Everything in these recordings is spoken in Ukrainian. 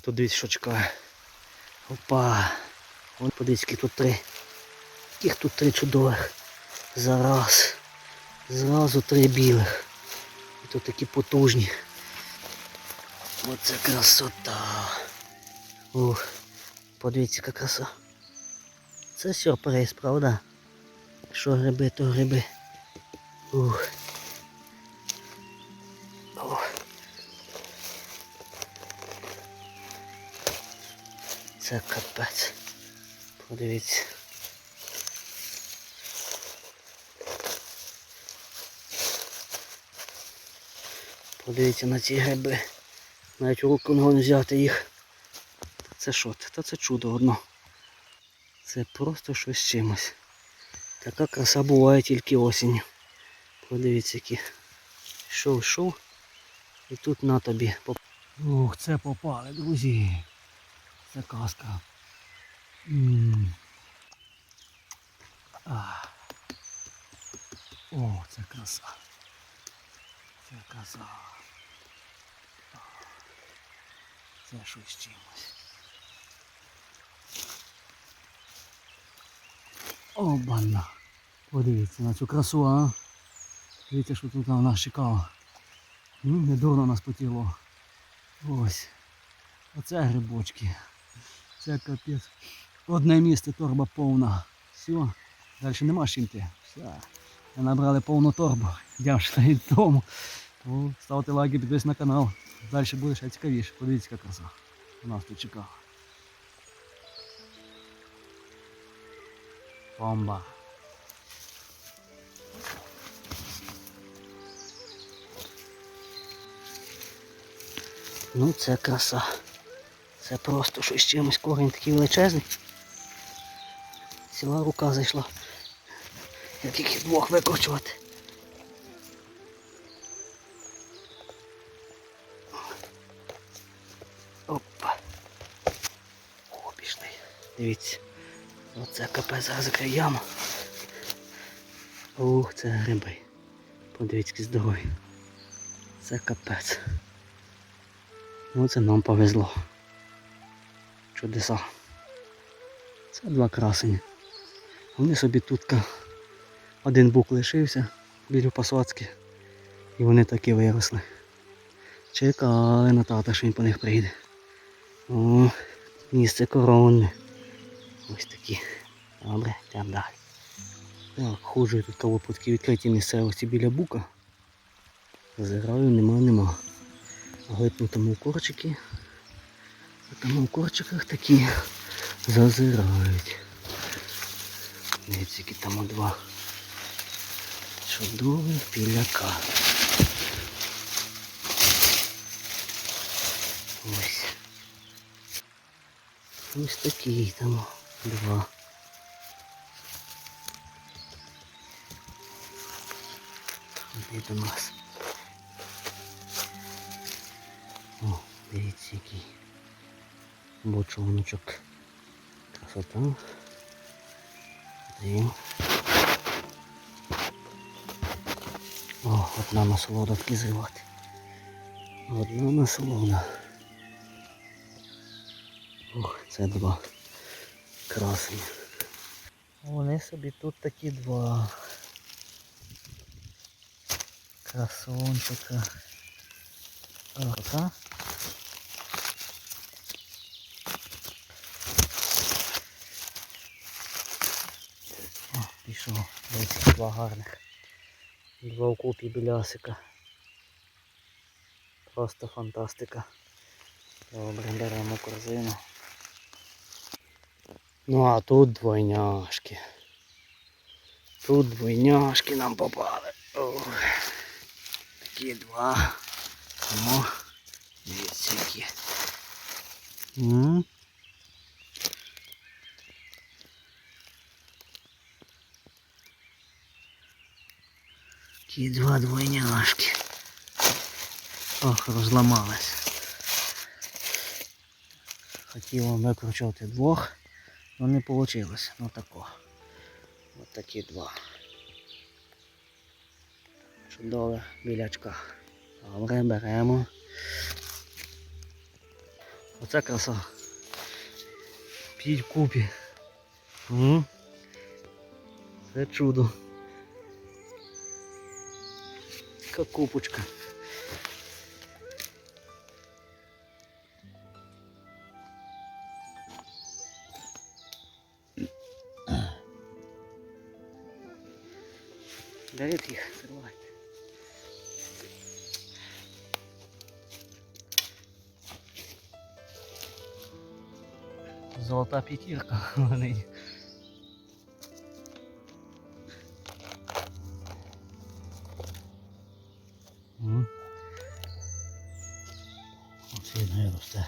тут дивіться, що чекає. Опа. Вон подивіться, які тут три. Яких тут три чудових. Зараз. Зразу три білих. І тут такі потужні. Оце красота. Ух. Подивіться, яка краса. Це сюрприз, правда? Що гриби, то гриби. Ух. Це капець. Подивіться. Подивіться на ці гриби. Навіть не взяти їх. Це що? Та це чудо одно. Це просто щось чимось. Така краса буває тільки осінню. Подивіться які. Йшов, йшов. І тут на тобі. Ух, це попали, друзі. Це казка. А. О, це краса. Це краса. Це щось чимось. Обана. Подивіться на цю красу, а. Дивіться, що тут на нас чекало. Ну, не нас потіло. Ось. Оце грибочки. Це капець. Одне місце торба повна. Все. Далі нема чим йти. Все. Набрали повну торбу. Ще навіть дому. Тому ставте лайки, підписуйтесь на канал. Далі буде ще цікавіше. Подивіться, яка краса. У нас тут чекала. Бомба. Ну це краса. Це просто щось чимось корінь такий величезний. Ціла рука зайшла. Як їх двох викручувати. Опа. О, пішли. Дивіться. Оце капець зараз закриє яму. Ух, це гриби. Подивіться, які здорові. Це капець. Ну це нам повезло. Чудеса. Це два красені. Вони собі тут один бук лишився біля посадки. І вони такі виросли. Чекали на тата, що він по них прийде. О, місце коронне. Ось такі. Добре, йдемо далі. Так, ходжу тут такій відкритій місцевості біля бука. Зазираю, нема, нема. Глипну там у корчики. Там у корчиках такі зазирають. Дивіться, які там два чудових піляка. Ось. Ось такі там два. Де до нас? О, дивіться який бочоночок. Красота. Дим. О, одна насолода зривати. Одна насолода. Ох, це два красні. Вони собі тут такі два красончика. Ока. О, пішов. Десь два гарних. Два купі білясика. Просто фантастика. Добре, беремо корзину. Ну а тут двойняшки. Тут двойняшки нам попали. Ох. Такі два. Ну, дивіться які. Такі два двойняшки. Ох, розламались. Хотів вам викручувати двох, але не вийшло. Ну тако. Ось такі два. Чудове білячка. Добре, беремо. Оце краса. П'ять купі. Це чудо. Яка купочка. Беріть їх, тримайте. Золота п'ятірка вони. М. Не росте.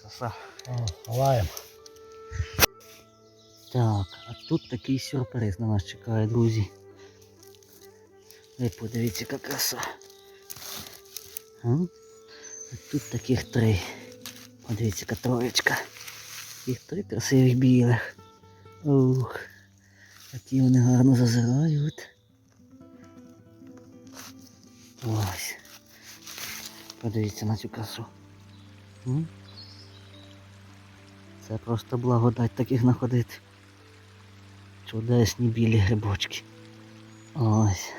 Краса. О, лаєм. Так, а тут такий сюрприз на нас чекає, друзі. Ви подивіться, яка краса. А тут таких три. Подивіться, яка троєчка. Їх три красивих білих. Ух, які вони гарно зазирають. Ось. Подивіться на цю красу. Це просто благодать таких знаходити. Чудесні білі грибочки. Ось.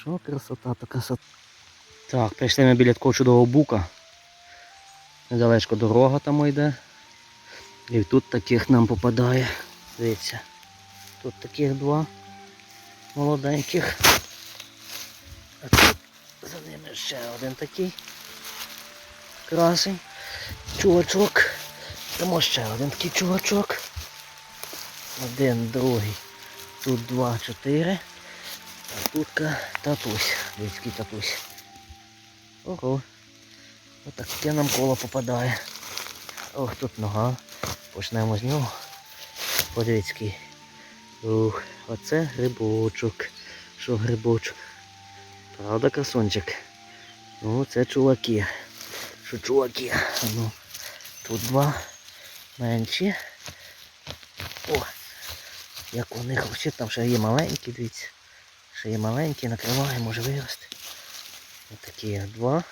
Що красота, то красота. Так, прийшли ми біля такого чудового бука. Недалечко дорога там йде. І тут таких нам попадає. Дивіться. Тут таких два молоденьких. А тут за ними ще один такий красень. Чувачок. Тому ще один такий чувачок. Один, другий. Тут два, чотири. А тут татусь. Дивіться, татусь. Ого. Отаке нам коло попадає. Ох, тут нога. Почнемо з нього. Подивіться. Ух, оце грибочок. Що грибочок? Правда, красончик? Ну, це чуваки. Що чуваки? Ну, тут два менші. О! Як у них взагалі там ще є маленькі, дивіться. Ще є маленькі, накриває, може вирости. Ось такі два.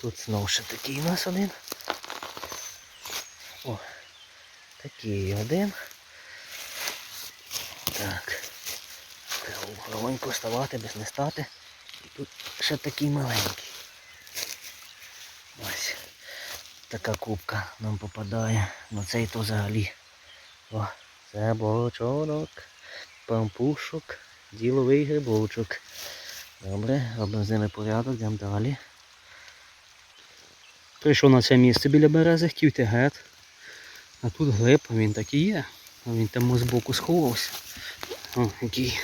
Тут знову ще такий у нас один. О, такий один. Так. Треба головонько ставати, без не стати. І тут ще такий маленький. Ось. Така кубка нам попадає. Ну цей то взагалі. О, це бочонок, пампушок, діловий грибочок. Добре, робимо з ними порядок, йдемо далі. Прийшов на це місце біля берези, хотів гет. А тут глиб, він так і є. Він там збоку сховався. О, який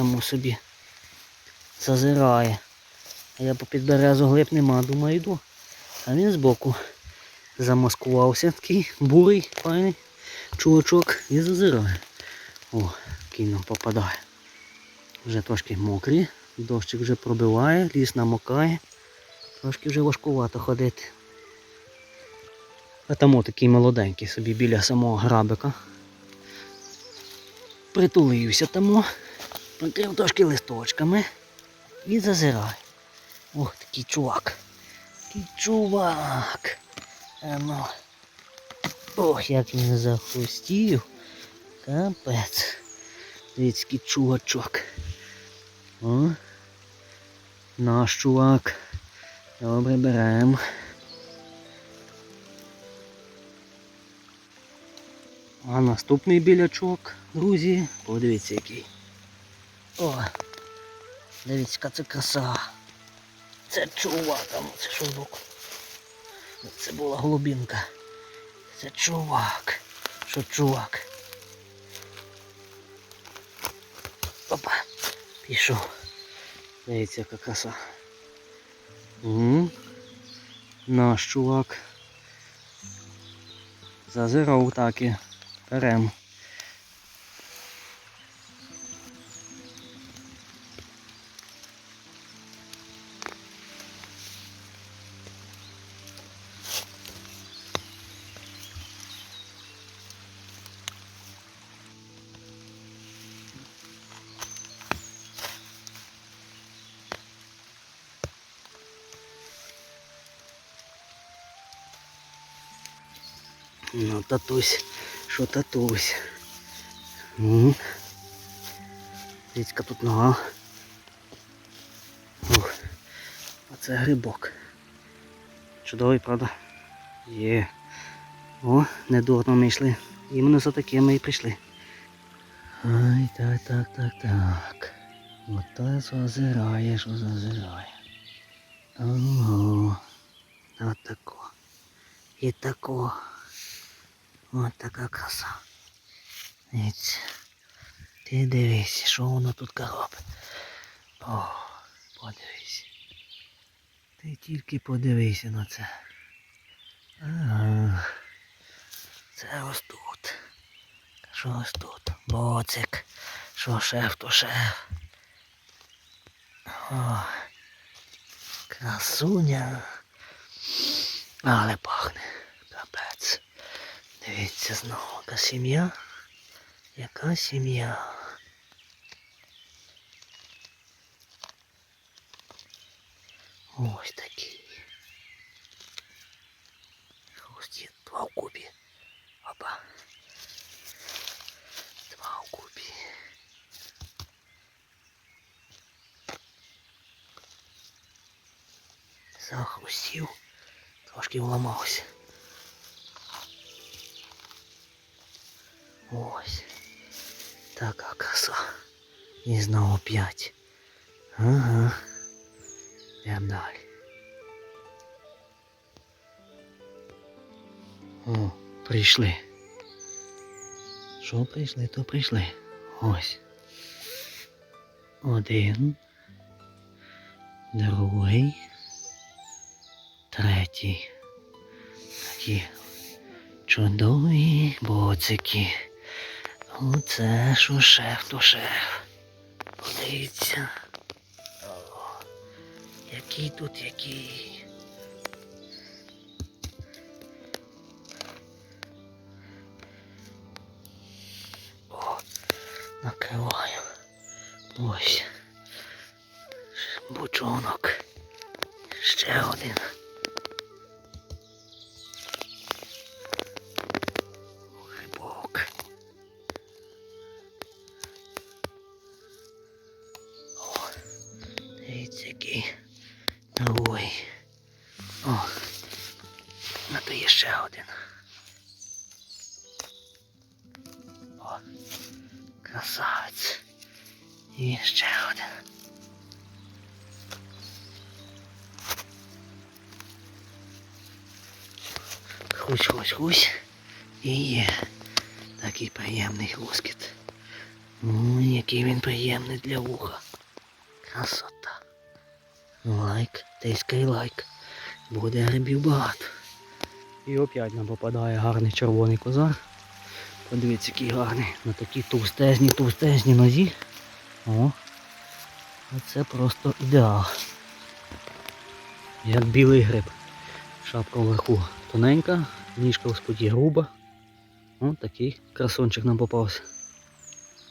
там собі зазирає. А я попід березу глиб нема, думаю, йду. А він збоку замаскувався, такий бурий, файний чувачок і зазирає. О, який нам попадає. Вже трошки мокрі, дощик вже пробиває, ліс намокає. Трошки вже важкувато ходити. А там такий молоденький собі біля самого грабика. Притулився тому, прикрив трошки листочками і зазирає. Ох, такий чувак. Такий чувак. А ну. Ох, як він захустів. Капець. Дивіться, який чувачок. О. Наш чувак. Добре, беремо. А наступний білячок, друзі, подивіться який. О! Дивіться, це краса. Це чувак, а ну це що. Це була голубінка. Це чувак. Що чувак? Опа, пішов. Дивіться, яка краса. Угу. Наш чувак. Зазирав і. Татусь, що татусь. Дивіться, тут нога. Ух. Оце грибок. Чудовий, правда? Є. О, недурно ми йшли. Іменно за такими і прийшли. Ай, так, так, так, так. Ото зазирає, що зазирає. Ого. От тако. І тако. От така краса. Дивіться. Ти дивись, що воно тут робить. О, подивись. Ти тільки подивися на це. Це ось тут. Що ось тут? Боцик. Що шеф, то шеф. О, красуня. Але пахне. Капець. Дивіться знову, яка сім'я. Яка сім'я. Ось такий. Ось є два в кубі. Опа. Два в кубі. Захрустів. Трошки вламався. І знову п'ять. Ага. Йдемо далі. О, прийшли. Що прийшли, то прийшли. Ось. Один. Другий. Третій. Такі чудові боцики. Оце що шеф, шеф. О, який тут який. О, накриваю. Ось. Бучонок. Ще один. Красавець. І ще один. Хусь, хусь, хусь. І є такий приємний хрускіт. Ой, який він приємний для вуха. Красота. Лайк, тискай лайк. Буде грибів багато. І опять нам попадає гарний червоний козар. Подивіться, який гарний. На такій товстезні, товстезні нозі. О. Оце просто ідеал. Як білий гриб. Шапка вверху тоненька, ніжка в споді груба. О, такий красунчик нам попався.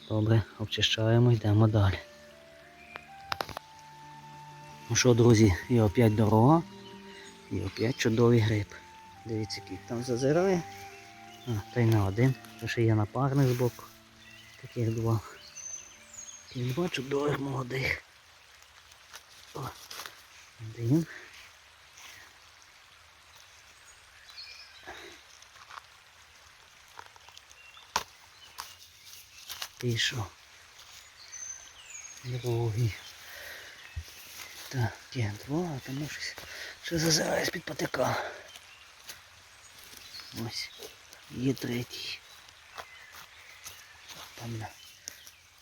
Добре, обчищаємо, йдемо далі. Ну що, друзі, і опять дорога, і опять чудовий гриб. Дивіться, який там зазирає. А, та й не один. Ще є напарник збоку. Таких два. Таких два чудових молодих. О, один. Пішов. Другий. Так, є два, а тому щось ще зазирає з-під патика. Ось. Є третій. Там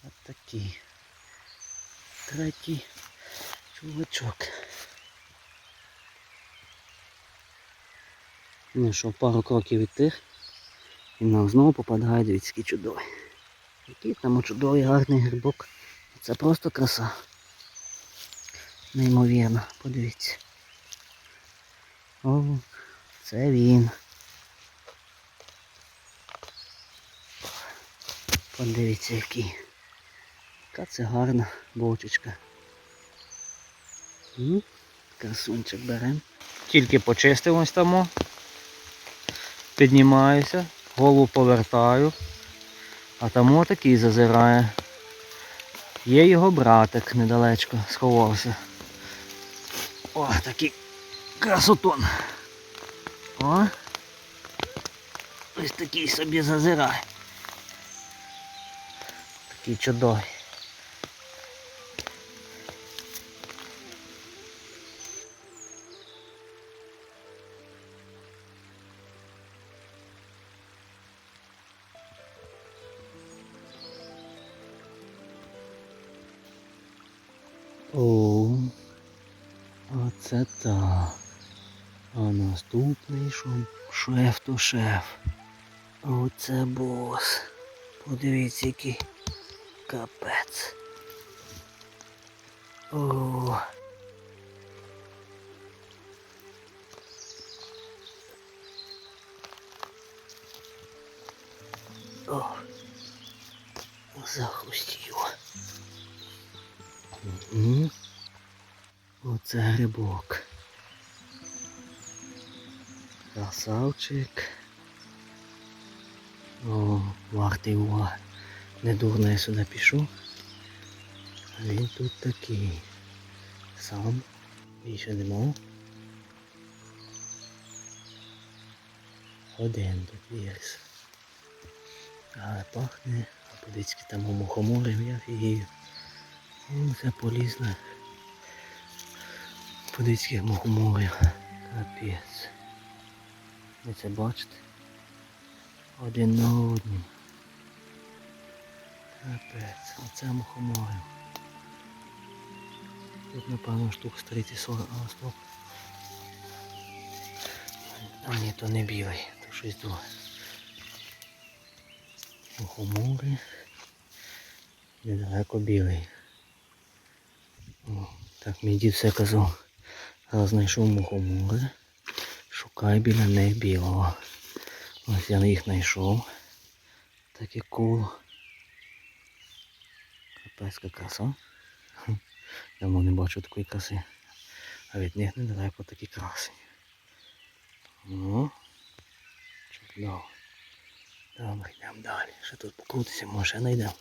от такий. Третій чувачок. Ну що, пару кроків від тих. І нам знову попадає дивіться, чудовий. Який там чудовий гарний грибок. Це просто краса. Неймовірно, подивіться. О, це він. Подивіться який. Яка це гарна бочечка. Красунчик беремо. Тільки почистив ось тому. Піднімаюся, голову повертаю, а там отакий зазирає. Є його братик недалечко, сховався. О, такий красотон. О. Ось такий собі зазирає. Такий чудовий. О, оце так. А наступний що шеф то шеф. Оце бос. Подивіться, який капець. О. О. Захустів. Мгм. Оце грибок. Красавчик. О, вартий уваги. Недурно я сюди пішов. Він тут такий. Сам. Більше нема. Один тут вірс. Але пахне. А подивіться, там мухоморів я фігію. Ну, це полізне. Як мухоморів. Капець. Ви це бачите? Один на одному. Капець, оце мухоморів. Тут напевно штук з 30-40, а стоп. А ні, то не білий, то щось друге. Мухомори. Недалеко білий. О, так мій дід все казав. Раз знайшов мухомори. Шукай біля них білого. Ось я їх знайшов. Таке коло. Капецька краса. каса. Давно не бачу такої краси. А від них недалеко такі краси. Ну. Чудово. Добре, йдемо далі. Ще тут покрутися, може знайдемо.